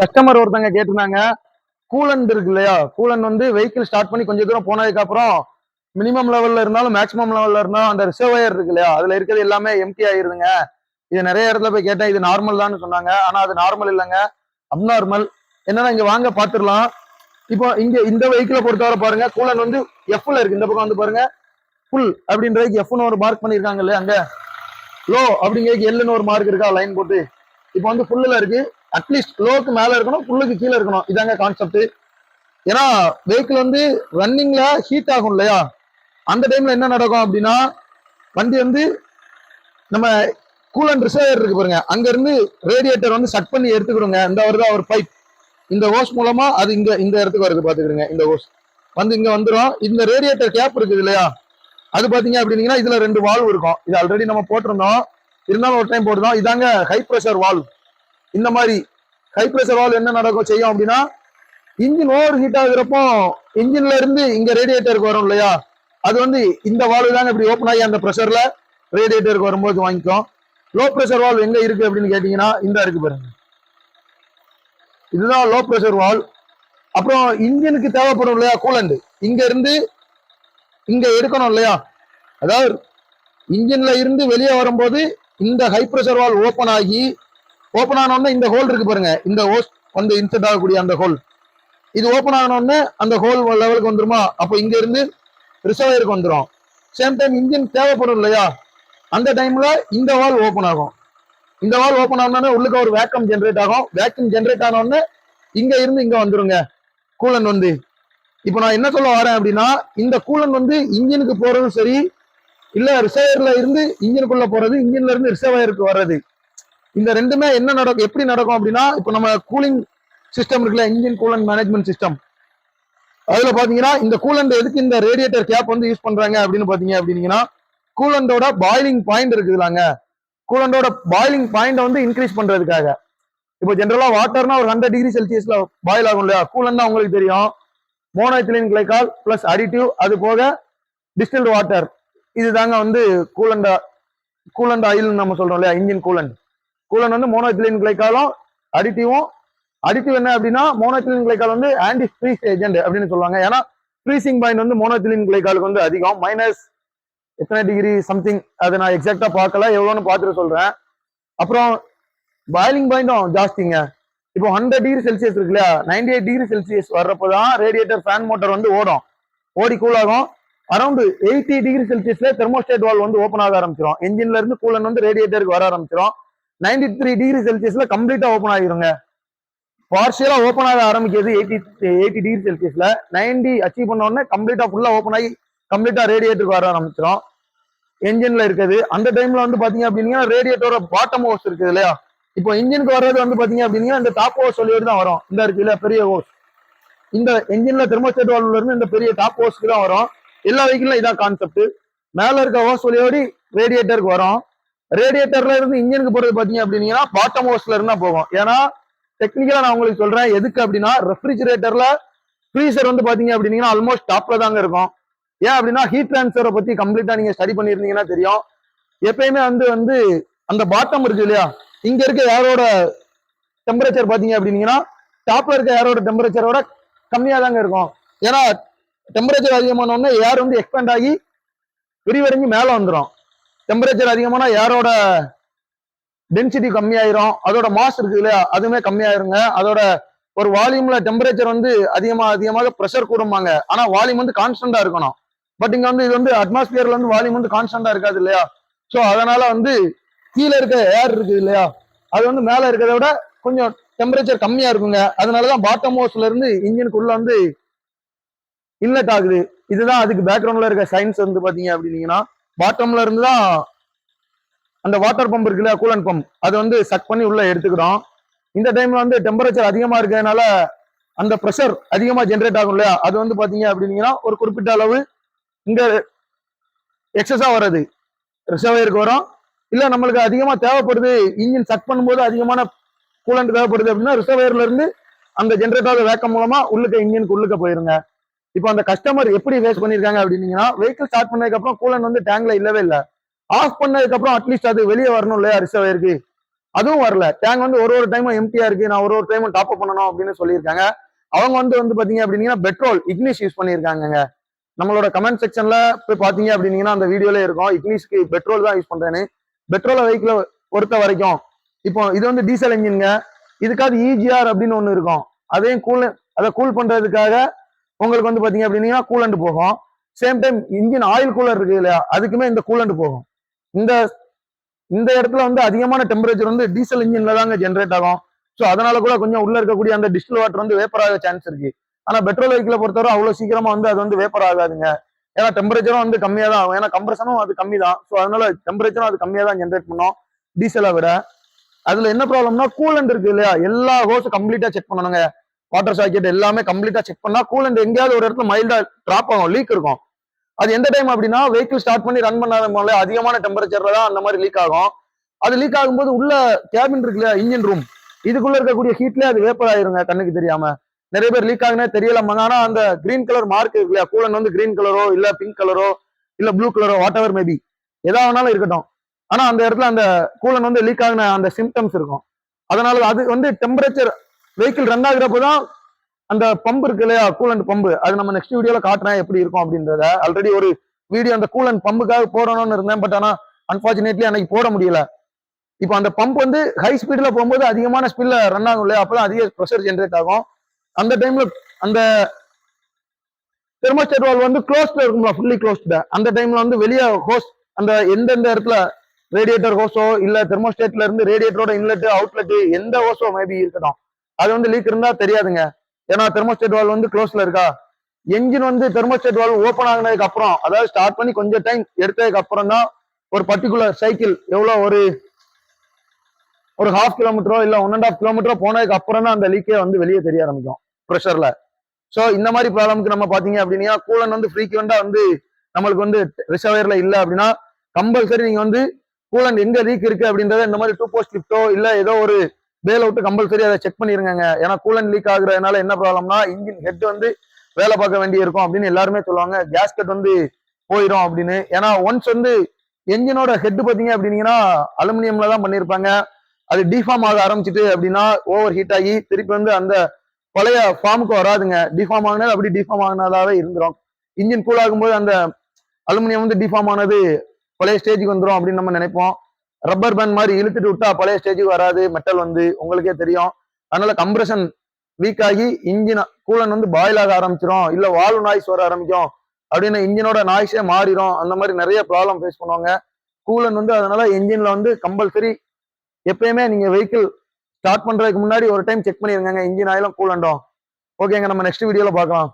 Customer ஒருத்தங்க கேட்டிருந்தாங்க. Coolant இருக்கு இல்லையா? கூலண்ட் வந்து வெஹிக்கிள் ஸ்டார்ட் பண்ணி கொஞ்சம் தூரம் போனதுக்கு அப்புறம் மினிமம் லெவல்ல இருந்தாலும் மேக்ஸிமம் லெவல்ல இருந்தாலும் அந்த ரிசர்வயர் இருக்கு இல்லையா? அதுல இருக்கிறது எல்லாமே எம்டி ஆயிருதுங்க. இது நிறைய இடத்துல போய் கேட்டேன் இது நார்மல் தான் சொன்னாங்க. ஆனா அது நார்மல் இல்லைங்க. அப்நார்மல் என்னன்னா இங்க வாங்க பாத்துடலாம். இப்போ இங்க இந்த வெஹிக்கிளை பொறுத்தவரை பாருங்க கூலன் வந்து எஃப்ல இருக்கு. இந்த பக்கம் வந்து பாருங்க. ஃபுல் அப்படின்றதுக்கு எஃப்னு ஒரு மார்க் பண்ணிருக்காங்க இல்லையா அங்க? லோ அப்படிங்கிறதுக்கு எல்லுன்னு ஒரு மார்க் இருக்கா? லைன் போட்டு. இப்போ வந்து ஃபுல்லுல இருக்கு. அட்லீஸ்ட் லோக்கு மேல இருக்கணும் புல்லுக்கு கீழே இருக்கணும். இதாங்க கான்செப்ட் ஏன்னா வெஹிக்கிள் வந்து ரன்னிங்ல ஹீட் ஆகும் இல்லையா? அந்த டைம்ல என்ன நடக்கும் அப்படின்னா வண்டி வந்து நம்ம கூலன் ரிசர்வர் இருக்கு பாருங்க. அங்க இருந்து ரேடியேட்டர் வந்து சட் பண்ணி எடுத்துக்கிடுங்க. இந்த வருதா ஒரு பைப் இந்த ஹோஸ் மூலமா அது இங்க இந்த இடத்துக்கு வருது பாத்துக்கிடுங்க இந்த ஹோஸ் வந்து இங்க வந்துடும் இந்த ரேடியேட்டர் கேப் இருக்குது இல்லையா? அது பாத்தீங்க அப்படின்னீங்கன்னா இதுல ரெண்டு வால்வ் இருக்கும். இது ஆல்ரெடி நம்ம போட்டிருந்தோம். இருந்தாலும் ஒரு டைம் போட்டுதான். இதாங்க ஹை ப்ரெஷர் வால்வ் இந்த மாதிரி ஹை ப்ரெஷர் வால் என்ன நடக்கும் செய்யும் அப்படின்னா இன்ஜின் ஓவர் ஹீட் ஆகுறப்போ இன்ஜின்ல இருந்து இங்க ரேடியேட்டருக்கு வரும் இல்லையா? அது வந்து இந்த வால்வு தாங்க இப்படி ஓப்பன் ஆகி அந்த ப்ரெஷர்ல ரேடியேட்டருக்கு வரும்போது வாங்கிக்கும். லோ ப்ரெஷர் வால்வ் எங்க இருக்கு அப்படின்னு கேட்டீங்கன்னா இந்த இருக்கு பாருங்க. இதுதான் லோ ப்ரெஷர் வால் அப்புறம் இன்ஜினுக்கு தேவைப்படும் இல்லையா? கூலண்ட் இங்க இருந்து இங்க எடுக்கணும் இல்லையா? அதாவது இன்ஜின்ல இருந்து வெளியே வரும்போது இந்த ஹை ப்ரெஷர் வால் ஓப்பன் ஆகி ஓப்பன் ஆனோடனே இந்த ஹோல் இருக்கு பாருங்க. இந்த ஹோஸ் வந்து இன்செர்ட் ஆகக்கூடிய அந்த ஹோல் இது ஓப்பன் ஆனோடனே அந்த ஹோல் லெவலுக்கு வந்துருமா? அப்போ இங்க இருந்து ரிசர்வருக்கு வந்துடும் சேம் டைம் இன்ஜின் தேவைப்படும் இல்லையா? அந்த டைம்ல இந்த வால் ஓப்பன் ஆகும். இந்த வால் ஓப்பன் ஆனோடனே உள்ளுக்கு ஒரு வேக்கம் ஜென்ரேட் ஆகும். வேக்கம் ஜென்ரேட் ஆனோடனே இங்க இருந்து இங்க வந்துருங்க. கூலன் வந்து. இப்போ நான் என்ன சொல்ல வரேன் அப்படின்னா இந்த கூலன் வந்து இன்ஜினுக்கு போறதும் சரி இல்ல ரிசர்வர்ல இருந்து இன்ஜினுக்குள்ள போறது இன்ஜின்ல இருந்து ரிசர்வருக்கு வர்றது. இந்த ரெண்டுமே என்ன நடக்கும் எப்படி நடக்கும் அப்படின்னா இப்போ நம்ம கூலிங் சிஸ்டம் இருக்குல்ல இன்ஜின் கூலன் மேனேஜ்மெண்ட் சிஸ்டம் அதுல பாத்தீங்கன்னா இந்த கூலண்ட் எதுக்கு இந்த ரேடியேட்டர் கேப் வந்து யூஸ் பண்றாங்க அப்படின்னு பாத்தீங்க அப்படின்னீங்கன்னா கூலண்டோட பாயிலிங் பாயிண்ட் இருக்குதுலாங்க கூலண்டோட பாய்லிங் பாயிண்ட் வந்து இன்க்ரீஸ் பண்றதுக்காக. இப்போ ஜென்ரலா வாட்டர்னா ஒரு ஹண்ட்ரட் டிகிரி செல்சியஸ்ல பாயில் ஆகும் இல்லையா? கூலண்ட் உங்களுக்கு தெரியும். மோனோஎத்திலின் கிளைக்கால் பிளஸ் அடிட்டிவ் அது போக டிஸ்டில்டு வாட்டர் இதுதாங்க வந்து கூலண்ட் கூலண்ட் ஆயில் நம்ம சொல்றோம் இல்லையா? இன்ஜின் கூலண்ட் கூலன் வந்து மோனோஎத்திலின் கிளைக்காலும் அடிட்டிவும் அடிட்டிவ் என்ன அப்படின்னா மோனோஎத்திலின் கிளைக்கால் வந்து ஆன்டி ஃப்ரீஸ் ஏஜென்ட் அப்படின்னு சொல்லுவாங்க. ஏன்னா ஃப்ரீசிங் பாயிண்ட் வந்து மோனோத்திலின் கிளைக்காலுக்கு வந்து அதிகம். மைனஸ் எத்தனை டிகிரி சம்திங் அதை நான் எக்ஸாக்டா பார்க்கல. எவ்வளோன்னு பார்த்துட்டு சொல்றேன். அப்புறம் பாயிலிங் பாயிண்டும் ஜாஸ்திங்க. இப்போ ஹண்ட்ரட் டிகிரி செல்சியஸ் இருக்கு இல்லையா? நைன்டி எயிட் டிகிரி செல்சியஸ் வர்றப்போ தான் ரேடியேட்டர் ஃபேன் மோட்டர் வந்து ஓடும். ஓடி கூலாகும் அரௌண்ட் எயிட்டி டிகிரி செல்சியஸ்ல தெர்மோஸ்டேட் வால் வந்து ஓப்பன் ஆக ஆரம்பிச்சிடும் என்ஜின்ல இருந்து கூலன் வந்து ரேடியேட்டருக்கு வர ஆரம்பிச்சிடும் நைன்டி த்ரீ டிகிரி செல்சியஸ்ல கம்ப்ளீட்டா ஓப்பன் ஆகிருங்க. பார்ஷியலா ஓப்பன் ஆக ஆரம்பிக்கிறது எயிட்டி எயிட்டி டிகிரி செல்சியஸ்ல நைன்டி அச்சீவ் பண்ண உடனே கம்ப்ளீட்டா ஃபுல்லா ஓப்பன் ஆகி கம்ப்ளீட்டா ரேடியேட்டருக்கு வர ஆரம்பிச்சிடும் என்ஜின்ல இருக்குது. அந்த டைம்ல வந்து பாத்தீங்க அப்படின்னா ரேடியேட்டரோட பாட்டம் ஹோஸ் இருக்குது இல்லையா? இப்போ இன்ஜினுக்கு வர்றது வந்து பாத்தீங்க அப்படின்னா இந்த டாப் ஹோஸ் சொல்லிட்டு தான் வரும். இந்த இருக்குல்ல பெரிய ஹோஸ் இந்த என்ஜின்ல தெர்மோஸ்டேட் வால்வ்ல இருந்து இந்த பெரிய டாப் ஹோஸ்க்கு தான் வரும். எல்லா வெஹிக்கிளும் இதான் கான்செப்ட் மேல இருக்க ஹோஸ் வழியோடி ரேடியேட்டருக்கு வரும். ரேடியேட்டர்ல இருந்து இன்ஜினுக்கு போறது பாத்தீங்க அப்படின்னா பாட்டம் ஹோஸ்ல இருந்தா போகும். ஏன்னா டெக்னிக்கலா நான் உங்களுக்கு சொல்றேன் எதுக்கு அப்படின்னா ரெஃப்ரிஜிரேட்டர்ல ஃப்ரீசர் வந்து பாத்தீங்க அப்படின்னா ஆல்மோஸ்ட் டாப்ல தாங்க இருக்கும். ஏன் அப்படின்னா ஹீட் ட்ரான்ஸ்ஃபரை பத்தி கம்ப்ளீட்டா நீங்க ஸ்டடி பண்ணிருந்தீங்கன்னா தெரியும். எப்பயுமே வந்து வந்து அந்த பாட்டம் இருக்கு இல்லையா? இங்க இருக்க யாரோட டெம்பரேச்சர் பாத்தீங்க அப்படின்னீங்கன்னா டாப்ல இருக்க யாரோட டெம்பரேச்சரோட கம்மியா தாங்க இருக்கும். ஏன்னா டெம்பரேச்சர் அதிகமான உடனே ஏர் வந்து எக்ஸ்பேண்ட் ஆகி விரிவடைஞ்சு மேல வந்துடும் டெம்பரேச்சர் அதிகமான ஏரோட டென்சிட்டி கம்மியாயிரும். அதோட மாஸ் இருக்கு இல்லையா? அதுவுமே கம்மியாயிருங்க. அதோட ஒரு வால்யூம்ல டெம்பரேச்சர் வந்து அதிகமா அதிகமாக ப்ரெஷர் கூடுமாங்க ஆனா வால்யூம் வந்து கான்ஸ்டன்டா இருக்கணும். பட் இங்க வந்து இது வந்து அட்மாஸ்பியர்ல வந்து வால்யூம் வந்து கான்ஸ்டன்டா இருக்காது இல்லையா? ஸோ அதனால வந்து கீழே இருக்க ஏர் இருக்குது இல்லையா? அது வந்து மேல இருக்கிறத விட கொஞ்சம் டெம்பரேச்சர் கம்மியா இருக்குங்க. அதனாலதான் பாட்டம் ஹோஸ்ல இருந்து இன்ஜினுக்குள்ள வந்து இன்லெட் ஆகுது. இதுதான் அதுக்கு பேக்ரவுண்ட்ல இருக்க சயின்ஸ் வந்து பாத்தீங்க அப்படின்னீங்கன்னா பாட்டம்ல இருந்து தான் அந்த வாட்டர் பம்ப் இருக்குல்ல இல்லையா கூலன் பம்ப் அது வந்து சக் பண்ணி உள்ள எடுத்துக்கிறோம். இந்த டைம்ல வந்து டெம்பரேச்சர் அதிகமா இருக்கிறதுனால அந்த ப்ரெஷர் அதிகமா ஜென்ரேட் ஆகும் இல்லையா? அது வந்து பாத்தீங்க அப்படின்னீங்கன்னா ஒரு குறிப்பிட்ட அளவு இங்க எக்ஸஸா வர்றது. ரிசர்வருக்கு வரும். இல்ல நம்மளுக்கு அதிகமா தேவைப்படுது இன்ஜின் சக் பண்ணும்போது அதிகமான கூலண்ட் தேவைப்படுது அப்படின்னா ரிசர்வயர்ல இருந்து அந்த ஜென்ரேட் வேக்கம் மூலமா உள்ளுக்க இன்ஜினுக்கு உள்ளுக்க போயிருங்க. இப்போ அந்த கஸ்டமர் எப்படி வேஸ்ட் பண்ணிருக்காங்க அப்படின்னீங்கன்னா வெஹிக்கிள் ஸ்டார்ட் பண்ணதுக்கு அப்புறம் வந்து டேங்க்ல இல்லவே இல்லை. ஆஃப் பண்ணதுக்கு அப்புறம் அட்லீஸ்ட் அது வெளியே வரணும் இல்லையா ரிசர்வயருக்கு அதுவும் வரல. டேங்க் வந்து ஒரு ஒரு டைமும் எம்டியா இருக்கு. நான் ஒரு ஒரு டைமும் டாப் அப் பண்ணணும் அப்படின்னு சொல்லியிருக்காங்க. அவங்க வந்து வந்து பாத்தீங்க அப்படின்னீங்கன்னா பெட்ரோல் இக்னிஷ் யூஸ் பண்ணியிருக்காங்க நம்மளோட கமெண்ட் செக்ஷன்ல போய் பாத்தீங்க அப்படின்னீங்கன்னா அந்த வீடியோல இருக்கும். இக்னிஸ்க்கு பெட்ரோல் தான் யூஸ் பண்றேன்னு. பெட்ரோல வெஹிக்கிள பொறுத்த வரைக்கும் இப்போ இது வந்து டீசல் இன்ஜின்ங்க இதுக்காவது இஜிஆர் அப்படின்னு ஒன்று இருக்கும். அதையும் கூல் அதை கூல் பண்றதுக்காக உங்களுக்கு வந்து பாத்தீங்க அப்படின்னா கூலண்ட் போகும். Same time engine oil cooler இருக்கு இல்லையா? அதுக்குமே இந்த கூலண்ட் போகும். இந்த இந்த இடத்துல வந்து அதிகமான டெம்பரேச்சர் வந்து டீசல் இன்ஜின்ல தாங்க ஜென்ரேட் ஆகும். ஸோ அதனால கூட கொஞ்சம் உள்ள இருக்கக்கூடிய அந்த டிஸ்டில் வாட்டர் வந்து வேப்பர் ஆக சான்ஸ் இருக்கு. ஆனா பெட்ரோல் வெஹிக்கிளை பொறுத்தவரை அவ்வளவு சீக்கிரமா வந்து அது வந்து வேப்பர் ஆகாதுங்க. ஏன்னா டெம்பரேச்சரும் வந்து கம்மியா தான் ஆகும். ஏன்னா கம்ப்ரஷனும் அது கம்மி தான். ஸோ அதனால டெம்பரேச்சரும் அது கம்மியா தான் ஜென்ரேட் பண்ணும். டீசலை விட. அதுல என்ன ப்ராப்ளம்னா கூலண்ட் இருக்கு இல்லையா? எல்லா ஹோஸும் கம்ப்ளீட்டா செக் பண்ணணுங்க. வாட்டர் சாக்கெட் எல்லாமே கம்ப்ளீட்டா செக் பண்ணா கூலண்ட் எங்கேயாவது ஒரு இடத்துல மைல்டா டிராப் ஆகும் லீக் இருக்கும். அது எந்த டைம் அப்படின்னா வெஹிக்கிள் ஸ்டார்ட் பண்ணி ரன் பண்ணாத போல அதிகமான டெம்பரேச்சர்ல தான் அந்த மாதிரி லீக் ஆகும். அது லீக் ஆகும்போது உள்ள கேபின் இருக்கு இல்லையா இன்ஜின் ரூம் இதுக்குள்ள இருக்கக்கூடிய ஹீட்லயே அது வேப்பர் ஆயிருங்க கண்ணுக்கு தெரியாம. நிறைய பேர் லீக் ஆகுனே தெரியல ஆனா அந்த கிரீன் கலர் மார்க் இருக்கு இல்லையா கூலன் வந்து கிரீன் கலரோ இல்ல பிங்க் கலரோ இல்ல ப்ளூ கலரோ வாட் எவர் மேபி எதா வேணாலும் இருக்கட்டும். ஆனா அந்த இடத்துல அந்த கூலன் வந்து லீக் ஆகின அந்த சிம்டம்ஸ் இருக்கும். அதனால அது வந்து டெம்பரேச்சர் வெஹிக்கிள் ரன் ஆகுறப்போ தான் அந்த பம்பு இருக்கு இல்லையா? கூலண்ட் பம்பு அது நம்ம நெக்ஸ்ட் வீடியோல காட்டுறேன் எப்படி இருக்கும் அப்படின்றத. ஆல்ரெடி ஒரு வீடியோ அந்த கூலண்ட் பம்புக்காக போடணும்னு இருந்தேன். பட் ஆனா அன்பார்ச்சுனேட்லி அன்னைக்கு போட முடியல. இப்போ அந்த பம்ப் வந்து ஹை ஸ்பீட்ல போகும்போது அதிகமான ஸ்பீட்ல ரன் ஆகும் இல்லையா? அப்பதான் அதிக ப்ரெஷர் ஜென்ரேட் ஆகும். அந்த டைம்ல அந்த தெர்மோஸ்டேட் வால் வந்து க்ளோஸ்ல இருக்கும்ல ஃபுல்லி க்ளோஸ்டு அந்த டைம்ல வந்து வெளியே ஹோஸ் அந்த எந்தெந்த இடத்துல ரேடியேட்டர் ஹோஸோ இல்ல தெர்மோஸ்டேட்ல இருந்து ரேடியேட்டரோட இன்லெட் அவுட்லெட் எந்த ஹோஸோ மேபி இருக்கட்டும். அது வந்து லீக் இருந்தா தெரியாதுங்க. ஏன்னா தெர்மோஸ்டேட் வால் வந்து க்ளோஸ்ல இருக்கா? என்ஜின் வந்து தெர்மோஸ்டேட் வால் ஓப்பன் ஆகினதுக்கு அப்புறம் அதாவது ஸ்டார்ட் பண்ணி கொஞ்சம் டைம் எடுத்ததுக்கு அப்புறம் தான் ஒரு பர்டிகுலர் சைக்கிள் எவ்வளோ ஒரு ஒரு ஹாஃப் கிலோமீட்டரோ இல்லை ஒன் அண்ட் ஹாஃப் கிலோமீட்டரோ போனதுக்கு அப்புறம் தான் அந்த லீக்கே வந்து வெளியே தெரிய ஆரம்பிக்கும் ப்ரெஷர்ல ஸோ இந்த மாதிரி ப்ராப்ளம்க்கு நம்ம பார்த்தீங்க அப்படின்னா கூலன் வந்து ஃப்ரீக்வெண்டா வந்து நம்மளுக்கு வந்து ரிசர்வேர்ல இல்லை அப்படின்னா கம்பல்சரி நீங்க வந்து கூலன் எங்க லீக் இருக்கு அப்படின்றத இந்த மாதிரி டூ போஸ்ட் லிப்டோ இல்லை ஏதோ ஒரு பேல் அவுட் கம்பல்சரி அதை செக் பண்ணிருங்க ஏன்னா கூலன் லீக் ஆகுறதுனால என்ன ப்ராப்ளம்னா இன்ஜின் ஹெட் வந்து வேலை பார்க்க வேண்டி இருக்கும் அப்படின்னு எல்லாருமே சொல்லுவாங்க. கேஸ்கட் வந்து போயிடும் அப்படின்னு. ஏன்னா ஒன்ஸ் வந்து என்ஜினோட ஹெட் பார்த்தீங்க அப்படின்னீங்கன்னா அலுமினியம்ல தான் பண்ணியிருப்பாங்க அது டிஃபார்ம் ஆக ஆரம்பிச்சிட்டு அப்படின்னா ஓவர் ஹீட் ஆகி திருப்பி வந்து அந்த பழைய ஃபார்முக்கு வராதுங்க. டிஃபார்ம் ஆகினது அப்படி டிஃபார்ம் ஆகினதாவே இருந்துடும் இன்ஜின் கூல் ஆகும்போது அந்த அலுமினியம் வந்து டிஃபார்ம் ஆனது பழைய ஸ்டேஜுக்கு வந்துடும் அப்படின்னு நம்ம நினைப்போம். ரப்பர் பேண்ட் மாதிரி இழுத்துட்டு விட்டா பழைய ஸ்டேஜுக்கு வராது மெட்டல் வந்து உங்களுக்கே தெரியும். அதனால கம்ப்ரஷன் வீக் ஆகி இன்ஜின் கூலன் வந்து பாயில் ஆக ஆரம்பிச்சிடும் இல்லை வால்வ் நாய்ஸ் வர ஆரம்பிக்கும். அப்படின்னு இன்ஜினோட நாய்ஸே மாறிடும் அந்த மாதிரி நிறைய ப்ராப்ளம் ஃபேஸ் பண்ணுவாங்க. கூலன் வந்து அதனால இன்ஜின்ல வந்து கம்பல்சரி எப்பயுமே நீங்க வெஹிக்கிள் ஸ்டார்ட் பண்றதுக்கு முன்னாடி ஒரு டைம் செக் பண்ணிருங்க இன்ஜின் ஆயிலும் கூலண்டும் ஓகேங்க நம்ம நெக்ஸ்ட் வீடியோல பார்க்கலாம்.